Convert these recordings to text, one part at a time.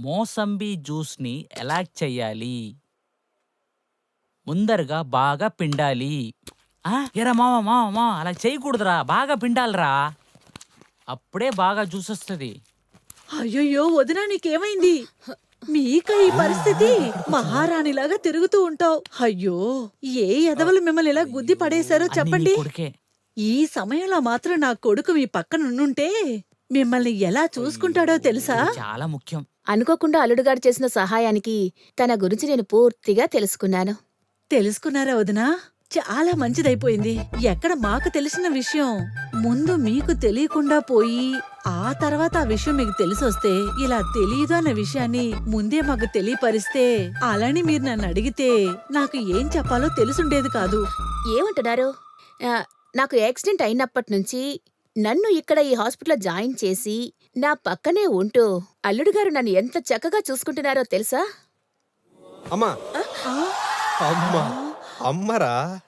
మోసంబి జ్యూస్ని ఎలా చెయ్యాలి? ముందరగా బాగా పిండాలి. ఎరా మామ మామ మామ అలా చేయకూడదురా బాగా పిండాలిరా. అప్పుడే బాగా జ్యూస్ వస్తుంది. అయ్యయ్యో వదినా నీకేమైంది? మీక ఈ పరిస్థితి? మహారాణిలాగా తిరుగుతూ ఉంటావు. అయ్యో ఏ ఎదవలు మిమ్మల్ని ఇలా గుద్ది పడేశారో చెప్పండి. ఈ సమయంలో మాత్రం నా కొడుకు మీ పక్కన ఉండుంటే మిమ్మల్ని ఎలా చూసుకుంటాడో తెలుసా? చాలా ముఖ్యం. అనుకోకుండా అల్లుడుగారు చేసిన సహాయానికి తన గురించి నేను పూర్తిగా తెలుసుకున్నాను. తెలుసుకున్నారా వదినా? చాలా మంచిదైపోయింది. ఎక్కడ మాకు తెలిసిన విషయం? ముందు మీకు తెలియకుండా పోయి ఆ తర్వాత ఆ విషయం మీకు తెలిసొస్తే ఇలా తెలియదు అన్న విషయాన్ని ముందే మాకు తెలియపరిస్తే అలాని మీరు నన్ను అడిగితే నాకు ఏం చెప్పాలో తెలుసుండేది కాదు. ఏమంటున్నారు? నాకు యాక్సిడెంట్ అయినప్పటి నుంచి నన్ను ఇక్కడ ఈ హాస్పిటల్లో జాయిన్ చేసి నా పక్కనే ఉంటూ అల్లుడుగారు నన్ను ఎంత చక్కగా చూసుకుంటున్నారో తెలుసా? అమ్మా. అమ్మా. అమ్మరా.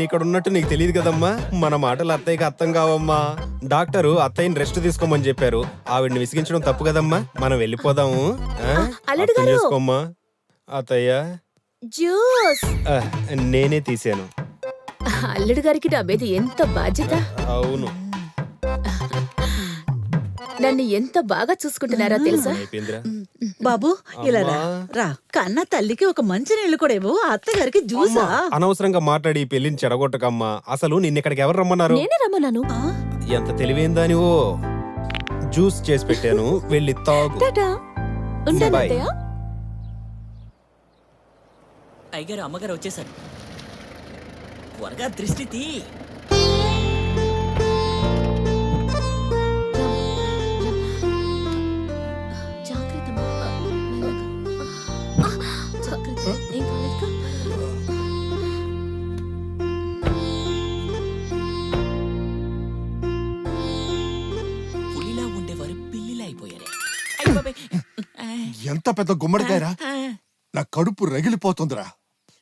నేను ఇక్కడ ఉన్నట్టు నీకు తెలియదు కదమ్మా. మన మాటలు అత్తయ్యకి అర్థం కావమ్మా. డాక్టరు అత్తయ్యని రెస్ట్ తీసుకోమని చెప్పారు. ఆవిడ్ని విసిగించడం తప్పు కదమ్మా. మనం వెళ్ళిపోదాము. ఆ? అల్లుడు అర్థం గారు. చేసుకోమ్మా. అత్తయ్య. జ్యూస్. ఆ, నేనే తీసాను. అల్లుడు గారికి నా మీద ఎంత బాధ్యత? అవును. నన్ను ఎంత బాగా చూసుకుంటున్నారో తెలుసా? బాబు ఇలా రా. రా. కన్న తల్లికి ఒక మంచి నీళ్ళు కూడా ఇవ్వు. అత్తగారికి జ్యూసా? అనవసరంగా మాట్లాడి ఈ పెళ్ళిని చెడగొట్టకమ్మా. అసలు నిన్న ఇక్కడికి ఎవరు రమ్మన్నారు? నేనే రమ్మన్నాను? ఎంత తెలివైందానివో జ్యూస్ చేసి పెట్టాను. వెళ్ళి తాగు. అయ్యగారు అమ్మగారు వచ్చేసారు. త్వరగా దృష్టి తీ. ఎంత పెద్ద గుమ్మడికాయరా? నా కడుపు రగిలిపోతుందిరా.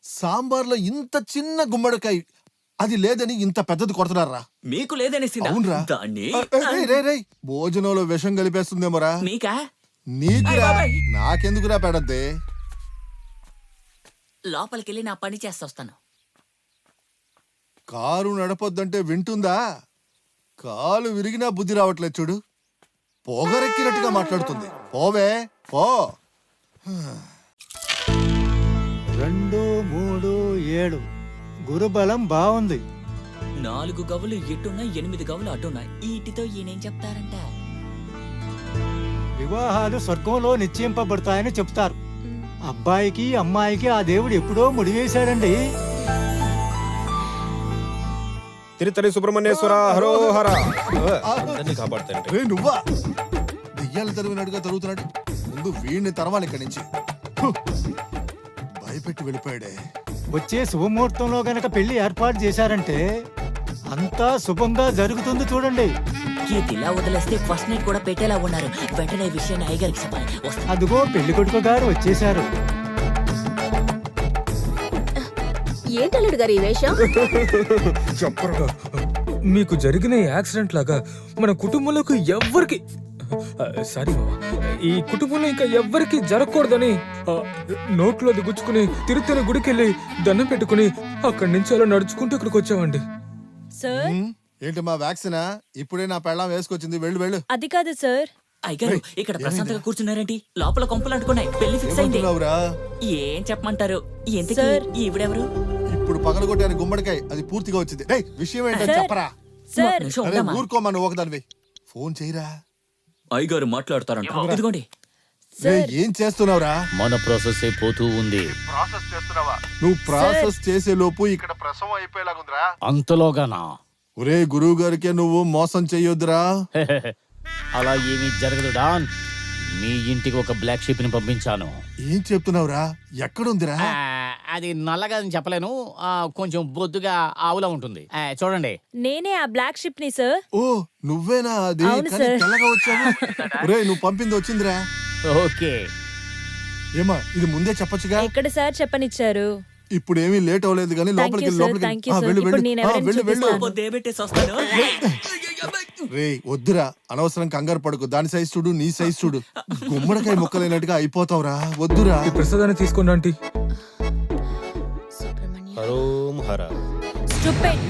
సాంబార్లో ఇంత చిన్న గుమ్మడికాయ అది లేదని ఇంత పెద్దది కొడుతున్నారా? మీకు లేదనేసిందా? అవునరా. దాన్ని? రేయ్, రేయ్, రేయ్. భోజనంలో విషం కలిపేస్తుందేమోరా? మీకా? నీకురా. నాకెందుకురా పెడద్దే? లోపలికెళ్ళి నా పని చేస్తొస్తాను. కారు నడపొద్దంటే వింటుందా? కాలు విరిగినా బుద్ధి రావట్లేదు చూడు. పొగరెక్కినట్టుగా మాట్లాడుతుంది. పోవే పో. రెండు మూడు ఏడు. గురుబలం బాగుంది. నాలుగు గవులు ఇటున్నాయి ఎనిమిది గవులు అటున్నాయి. ఈటితో ఈయనేం చెప్తారంట? వివాహాలు స్వర్గంలో నిశ్చయింపబడతాయని చెప్తారు. అబ్బాయికి అమ్మాయికి ఆ దేవుడు ఎప్పుడో ముడివేశాడండి. తిరుతరి సుబ్రహ్మణ్యేశ్వర హరో హర. అందరినీ కాపాడుతాయండి రే నువ్వా? దెయ్యాలు తరిగినట్టుగా తరుగుతున్నాడు. ముందు వీడిని తరవాలి ఇక్కడి నుంచి. భయపెట్టి వెళ్ళిపోయాడే. వచ్చే శుభముహూర్తంలో గనక పెళ్ళి ఏర్పాటు చేశారంటే అంతా శుభంగా జరుగుతుంది చూడండి. ఇది ఇలా వదిలేస్తే ఫస్ట్ నైట్ కూడా పెట్టేలా ఉన్నారు. వెంటనే ఈ విషయాన్ని అయ్యగారికి చెప్పాలి. వస్తా అదిగో పెళ్ళి కొడుకు గారు వచ్చేశారు. ఏంటి అల్లుడు గారు ఈ వేషం? మీకు జరిగిన ఈ యాక్సిడెంట్ లాగా మన కుటుంబంలోకి ఎవ్వరికి సారీ మామ ఈ కుటుంబంలో ఇంకా ఎవ్వరికి జరగకూడదని నోట్లో అది గుచ్చుకుని తిరుత్తని గుడికెళ్ళి దండం పెట్టుకుని అక్కడి నుంచి అలా నడుచుకుంటూ ఇక్కడికి వచ్చామండి. సార్? ఏంటి మా వ్యాక్సినా ఇప్పుడే నా పెళ్ళం వేసుకొచ్చింది. వెళ్ళు వెళ్ళు. అది కాదు సార్. అయ్యగారు ఇక్కడ ప్రశాంతంగా కూర్చున్నారేంటి లోపల కొంపలు అంటుకున్నాయి. పెళ్ళి ఫిక్స్ అయింది. ఏం చెప్పమంటారు? ఎందుకు? సార్. ఈవిడెవరు? ఇప్పుడు పగలగొట్టాను గుమ్మడికాయ అది పూర్తిగా వచ్చింది. రేయ్ విషయం ఏంటో. చెప్పరా? సార్. నిమిషం అరే ఉండమ్మా. ఊరుకోమా నువ్వు ఒకదానివి. ఫోన్ చేయరా? అయ్యగారు మాట్లాడతారంట. ఇదిగోండి. ఏం చేస్తున్నావురా? మన ప్రాసెస్ పోతూ ఉంది. నువ్వు ప్రాసెస్ చేసే లోపు ఇక్కడ ప్రసవం అయిపోయేలాగుందిరా. అంతలోగానా? ఒరే గురువు గారికే నువ్వు మోసం చెయ్యొద్దురా. అలా ఏమీ జరగదు డాన్. మీ ఇంటికి ఒక బ్లాక్ షీప్ని పంపించాను. ఏం చెప్తున్నావురా? ఎక్కడుందిరా? అది నల్లగా అని చెప్పలేను. ఆ, కొంచెం బొద్దుగా ఆవులా ఉంటుంది. ఆ, చూడండి. నేనే ఆ బ్లాక్ షిప్ని సార్. ఓ నువ్వేనా అది? అవును కానీ సార్. తెల్లగా వచ్చావు. రే నువ్వు పంపింది వచ్చిందిరా. ఓకే. ఏమా ఇది ముందే చెప్పొచ్చుగా? ఎక్కడ సార్ చెప్పనిచ్చారు? ఇప్పుడు ఏమీ లేట్ అవ్వలేదు కానీ Thank లోపలికి you, వెళ్ళు, sir. లోపలికి Thank you, ఆ, sir. వెళ్ళు ఇప్పుడు వెళ్ళు. నేను ఆ, ఎవరిని వెళ్ళు వెళ్ళు. చూపిస్తాను? రే వద్దురా. అనవసరం కంగారు పడుకు. దాని సైజ్ చూడు నీ సైజ్ చూడు. గుమ్మడికాయ ముక్కలైనట్టుగా అయిపోతావురా. వద్దురా. ఈ ప్రసాదాన్ని తీసుకోండి ఆంటీ. హరోం హర Stupid.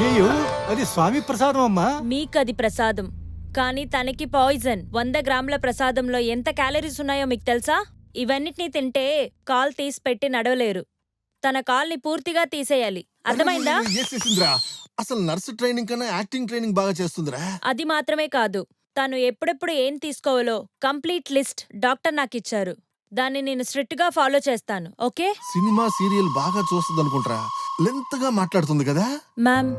అయ్యో అది స్వామి ప్రసాదం అమ్మా. మీకు అది ప్రసాదం. కానీ తనకి పాయిజన్. వంద గ్రాముల ప్రసాదంలో ఎంత క్యాలరీస్ ఉన్నాయో మీకు తెలుసా? ఇవన్నిటిని తింటే కాల్ తీసి పెట్టి నడవలేరు. తన కాల్ని పూర్తిగా తీసేయాలి. అర్థమైందా? అరే, ఏ చేసిందిరా? అసలు నర్సు ట్రైనింగ్ కన్నా యాక్టింగ్ ట్రైనింగ్ బాగా చేస్తుందిరా. అది మాత్రమే కాదు. తను ఎప్పుడెప్పుడు ఏం తీసుకోవాలో కంప్లీట్ లిస్ట్ డాక్టర్ నాకు ఇచ్చారు దాన్ని నేను స్ట్రిక్ట్గా ఫాలో చేస్తాను ఓకే? సినిమా సీరియల్ బాగా చూస్తుంది అనుకుంటారా లెంత్గా మాట్లాడుతుంది కదా? మ్యామ్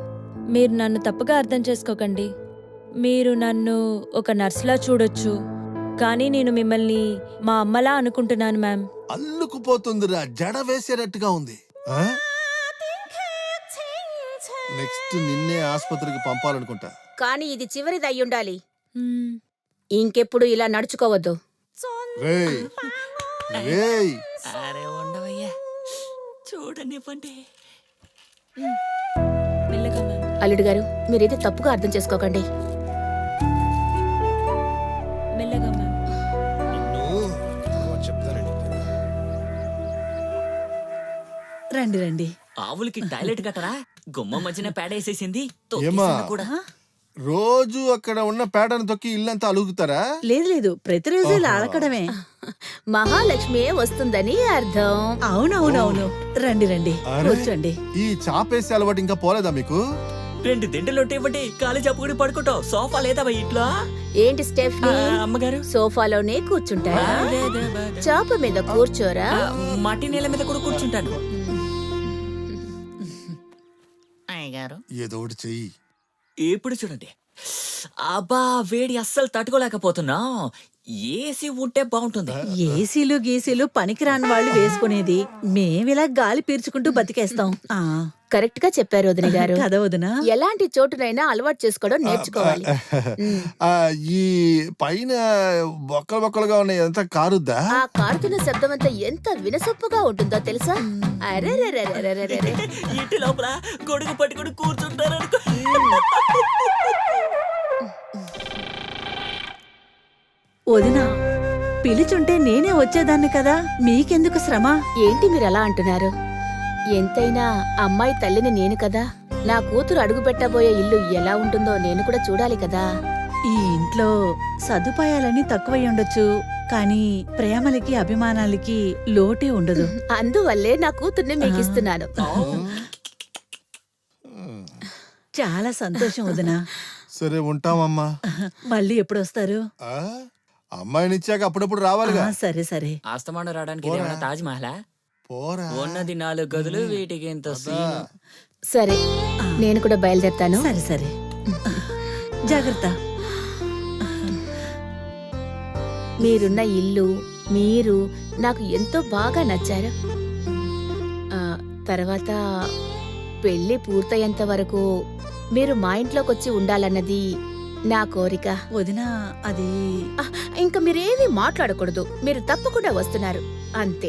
మీరు నన్ను తప్పుగా అర్థం చేసుకోకండి. మీరు నన్ను ఒక నర్సులా చూడొచ్చు. కానీ నేను మిమ్మల్ని మా అమ్మలా అనుకుంటున్నాను మ్యామ్. అల్లుకుపోతుందిరా. జడ వేసేటట్టుగా ఉంది. ఆ? నెక్స్ట్ నిన్నే ఆసుపత్రికి పంపాలనుకుంటా. కానీ ఇది చివరిది అయ్యుండాలి మ్మ్. ఇంకెప్పుడు ఇలా నడుచుకోవద్దు. రేయ్ రేయ్ అరే ఉండవయ్యా. చూడనివ్వండి అల్లుడు గారు మీరేది తప్పుగా అర్థం చేసుకోకండి. రండి రండి. ఆవులకి టాయిలెట్ కట్టరా? గుమ్మ మధ్యన ఏమా? తొక్కేసింది కూడా. రోజు అక్కడ ఉన్న పేడను తొక్కి ఇల్లంతా అలుగుతారా? లేదు లేదు. ప్రతిరోజు ఇలా. అలకడమే. మహాలక్ష్మియే వస్తుందని అర్థం. అవునవునవును. రండి రండి. అరే. కూర్చోండి. ఈ చాపేసే అలవాటు ఇంకా పోలేదా మీకు? రెండు దిండలుంటే ఇవ్వండి కాలు చెప్పుకుని పడుకుంటావు సోఫా లేదా ఇంట్లో? ఏంటి స్టెఫ్నీ? ఆ, అమ్మగారు? సోఫాలోనే కూర్చుంటారా? అదే. చాప మీద కూర్చోరా? ఆ, మట్టి నేల మీద కూడా కూర్చుంటాను. అయ్యగారు. ఏదో ఒకటి చెయ్యి. ఇప్పుడు చూడండి. అబ్బా వేడి అస్సలు తట్టుకోలేకపోతున్నా. ఏసీ ఉంటే బాగుంటుంది. ఏసీలు గీసీలు పనికిరాని వాళ్ళు వేసుకునేది మేమిలా గాలి పీల్చుకుంటూ బతికేస్తాం. ఆ. కరెక్ట్గా చెప్పారు వదిన గారు. కదా వదినా? ఎలాంటి చోటునైనా అలవాటు చేసుకోవడం నేర్చుకోవాలి. ఆ, ఈ పైన బొక్కలు బొక్కలుగా ఉన్నాయి. ఎంత కారుద్దా? ఆ కారుతున్న శబ్దం అంతా ఎంత వినసొప్పుగా ఉంటుందో తెలుసా? అరెరెరెరెరెరెరె. ఇంటి లోపల గొడుగు పట్టుకుని కూర్చుంటారు అనుకో వదినా పిలిచుంటే నేనే వచ్చేదాన్ని కదా? మీకెందుకు శ్రమ? ఏంటి మీరు అలా అంటున్నారు? ఎంతైనా అమ్మాయి తల్లిని నేను కదా? నా కూతురు అడుగు పెట్టబోయే ఇల్లు ఎలా ఉంటుందో నేను కూడా చూడాలి కదా? ఈ ఇంట్లో సదుపాయాలన్నీ తక్కువై ఉండొచ్చు కానీ ప్రేమలకి అభిమానాలకి లోటే ఉండదు. అందువల్లే నా కూతుర్ని మీకు ఇస్తున్నాను. చాలా సంతోషం వదినా. సరే ఉంటామమ్మా. మళ్ళీ ఎప్పుడు వస్తారు? ఆ, అమ్మాయిని ఇచ్చాక అప్పుడప్పుడు రావాలిగా. ఆ, సరే సరే. ఆస్తమానం రావడానికి. ఇదేమన్నా తాజ్ మహలా పోరా. ఉన్నది నాలుగు గదులు వీటికి ఇంత సీను. సరే నేను కూడా బయలుదేరుతాను. సరే సరే. జాగ్రత్త. మీరున్న ఇల్లు మీరు నాకు ఎంతో బాగా నచ్చారు. ఆ, తర్వాత పెళ్ళి పూర్తయ్యేంత వరకు మీరు మా ఇంట్లోకి వచ్చి ఉండాలన్నది నా కోరిక. వదినా అది ఇంకా మీరేమీ మాట్లాడకూడదు. మీరు తప్పకుండా వస్తున్నారు. అంతే.